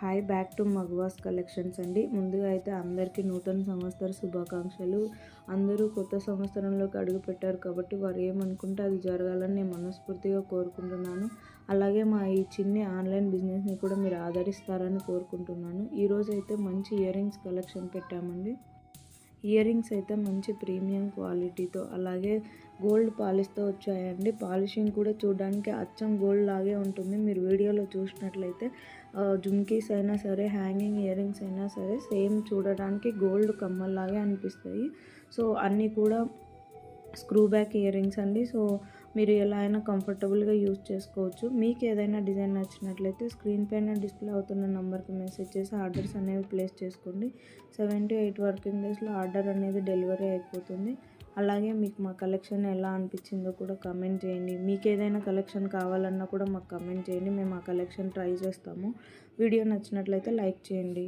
Hi back to మగవాస్ collections అండి. ముందుగా అయితే అందరికీ నూతన సంవత్సర శుభాకాంక్షలు. అందరూ కొత్త సంవత్సరంలోకి అడుగు పెట్టారు కాబట్టి వారు ఏమనుకుంటే అది జరగాలని నేను మనస్ఫూర్తిగా కోరుకుంటున్నాను. అలాగే మా ఈ చిన్ని ఆన్లైన్ బిజినెస్ని కూడా మీరు ఆదరిస్తారని కోరుకుంటున్నాను. ఈరోజు అయితే మంచి ఇయర్ రింగ్స్ కలెక్షన్ పెట్టామండి. ఇయర్ రింగ్స్ అయితే మంచి ప్రీమియం క్వాలిటీతో అలాగే గోల్డ్ పాలిష్తో వచ్చాయండి. పాలిషింగ్ కూడా చూడడానికి అచ్చం గోల్డ్ లాగే ఉంటుంది. మీరు వీడియోలో చూసినట్లయితే జుమ్కీస్ అయినా సరే హ్యాంగింగ్ ఇయర్ రింగ్స్ అయినా సరే సేమ్ చూడడానికి గోల్డ్ కమ్మల్లాగే అనిపిస్తాయి. సో అన్నీ కూడా స్క్రూ బ్యాక్ ఇయర్ రింగ్స్ అండి. సో మీరు ఎలా అయినా కంఫర్టబుల్గా యూజ్ చేసుకోవచ్చు. మీకు ఏదైనా డిజైన్ నచ్చినట్లయితే స్క్రీన్ పైన డిస్ప్లే అవుతున్న నెంబర్కి మెసేజ్ చేసి ఆర్డర్స్ అనేవి ప్లేస్ చేసుకోండి. సెవెన్ టు ఎయిట్ వర్కింగ్ డేస్లో ఆర్డర్ అనేది డెలివరీ అయిపోతుంది. అలాగే మీకు మా కలెక్షన్ ఎలా అనిపించిందో కూడా కమెంట్ చేయండి. మీకు ఏదైనా కలెక్షన్ కావాలన్నా కూడా మాకు కమెంట్ చేయండి. మేము ఆ కలెక్షన్ ట్రై చేస్తాము. వీడియో నచ్చినట్లయితే లైక్ చేయండి.